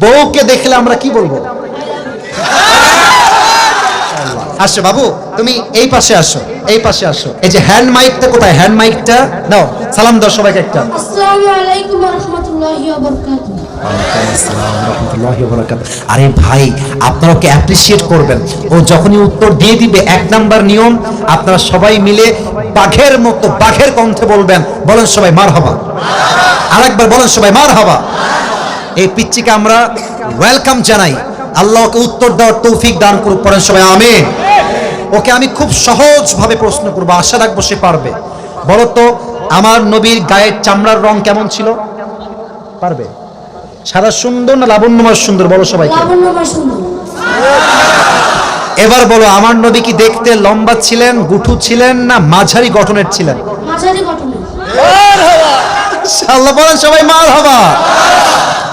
বউকে দেখলে আমরা কি বলব? আসো বাবু তুমি এই পাশে আসো এই পাশে আসো। এই যে হ্যান্ড মাইকটা কোথায়? হ্যান্ড মাইকটা নাও সালাম দাও সবাইকে একটা। আসসালামু আলাইকুম রহমতুল্লাহি আরে ভাই আপনারা ওকে অ্যাপ্রিসিয়েট করবেন? ও যখনই উত্তর দিয়ে দিবে এক নাম্বার নিয়ম আপনারা সবাই মিলে বাঘের মতো বাঘের কণ্ঠে বলবেন। বলেন সবাই মার হবা আরেকবার বলেন সবাই মার হবা এই পিচ্চিকে আমরা ওয়েলকাম জানাই। আল্লাহকে উত্তর দেওয়ার তৌফিক দান করুক পড়েন সবাই আমিন। ওকে আমি খুব সহজভাবে প্রশ্ন করব আশা রাখব সে পারবে। বলো তো আমার নবীর গায়ের চামড়ার রং কেমন ছিল? পারবে? সারা সুন্দর না লাবণ্যময় সুন্দর? বলো সবাইকে। এবার বলো আমার নবী কি দেখতে লম্বা ছিলেন গুঠু ছিলেন না মাঝারি গঠনের ছিলেন? সবাই মার হবা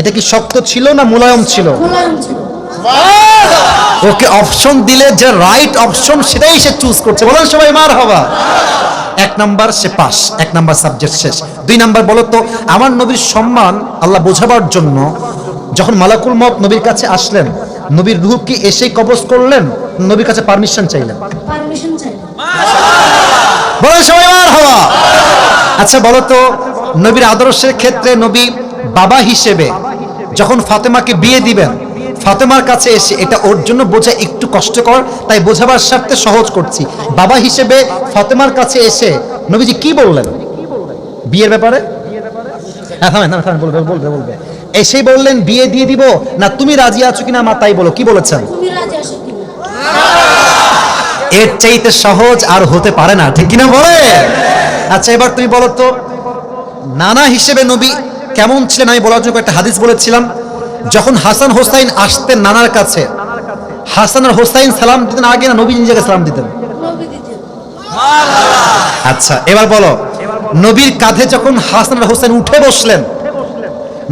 এটা কি শক্ত ছিল না মোলায়ম ছিল? ওকে অপশন দিলে যে রাইট অপশন সেটাই সে চুজ করছে। বলেন সবাই মার হবা এক নাম্বার সে পাস এক নাম্বার সাবজেক্ট শেষ। দুই নাম্বার বলো তো আমার নবীর সম্মান আল্লাহ বোঝাবার জন্য যখন মালাকুল মত নবীর কাছে আসলেন নবীর রূহ কি এসেই কবজ করলেন? নবীর কাছে পারমিশন চাইলেন। বলেন সবাই মার হওয়া আচ্ছা বলো তো নবীর আদর্শের ক্ষেত্রে নবী বাবা হিসেবে যখন ফাতেমাকে বিয়ে দিবেন ফাতেমার কাছে এসে এটা ওর জন্য বোঝা একটু কষ্টকর তাই বোঝাবার স্বার্থে সহজ করছি। বাবা হিসেবে ফাতেমার কাছে এসে নবীজি কি বললেন? বিয়ের ব্যাপারে? হ্যাঁ বলবে বলবে বলবে। এসেই বললেন বিয়ে দিয়ে দিব না তুমি রাজি আছো কিনা মা তাই বলো কি বলেছেন? এর চাইতে সহজ আর হতে পারে না ঠিক কিনা বলে? আচ্ছা এবার তুমি বলো তো নানা হিসেবে নবী কেমন ছিলেন আমি বলার জন্য একটা হাদিস বলেছিলাম, যখন হাসান হোসাইন আসতেন নানার কাছে হাসান আর হোসাইন সালাম দিতেন, আগে না নবী নিজেকে সালাম দিতেন? আচ্ছা এবার বলো, নবীর কাঁধে যখন হাসান আর হোসেন উঠে বসলেন,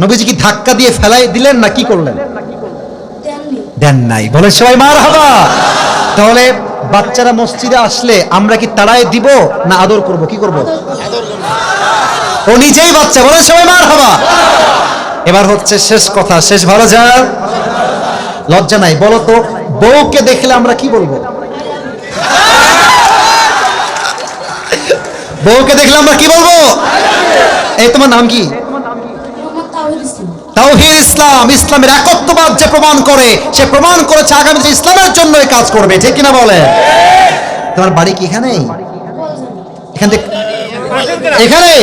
নবীজি কি ধাক্কা দিয়ে ফেলাই দিলেন না কি করলেন? দেন নাই। বলে সবাই মার হবা তাহলে বাচ্চারা মসজিদে আসলে আমরা কি তাড়ায় দিব না আদর করব? কি করব। ও নিজেই বাচ্চা বলে সবাই মার হবা এবার হচ্ছে শেষ কথা, শেষ ভালো যা। লজ্জা নাই, বলো তো, বউকে দেখলে আমরা কি বলব? বউকে দেখলে আমরা কি বলব? এই তোমার নাম কি? তাওহিদ ইসলাম। ইসলামের একত্ববাদ যে প্রমাণ করে, সে প্রমাণ করেছে আগামী ইসলামের জন্য কাজ করবে, ঠিক কিনা বলে তোমার বাড়ি কি এখানেই? এখান থেকে এখানে?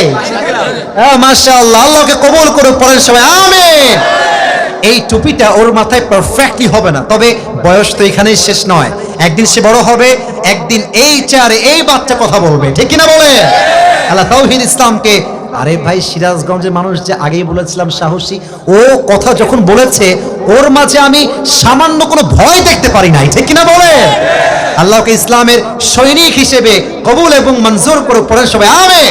মাশাআল্লাহ, আল্লাহকে কবুল করে পড়েন সবাই আমিন। এই টুপিটা ওর মাথায় পারফেক্টলি হবে না, তবে বয়স তো এখানেই শেষ নয়। একদিন সে বড় হবে, একদিন এই চেয়ারে এই বাচ্চা কথা বলবে, ঠিক কিনা বলে আল্লাহ তাওহীদ ইসলামকে, আরে ভাই, সিরাজগঞ্জের মানুষ যে আগেই বলেছিলাম সাহসী, ও কথা যখন বলেছে, ওর মাঝে আমি সামান্য কোনো ভয় দেখতে পারি নাই, ঠিক কিনা বলে আল্লাহকে ইসলামের সৈনিক হিসেবে কবুল এবং মঞ্জুর করে পড়েন সবাই আমে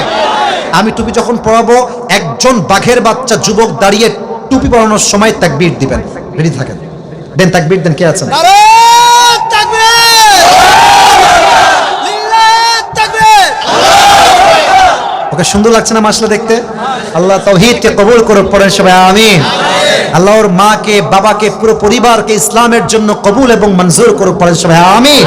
আমি টুপি যখন পরাবো একজন বাঘের বাচ্চা যুবক দাঁড়িয়ে টুপি পরানোর সময় তাকবীর দিবেন। রেডি থাকেন। দেন তাকবীর দেন কে আছেন ওকে সুন্দর লাগছে না মাসলা দেখতে? আল্লাহ তৌহিদকে কবুল করে পড়েন সবাই আমিন। আল্লাহর মাকে বাবাকে পুরো পরিবারকে ইসলামের জন্য কবুল এবং মঞ্জুর করে পড়েন সবাই আমিন।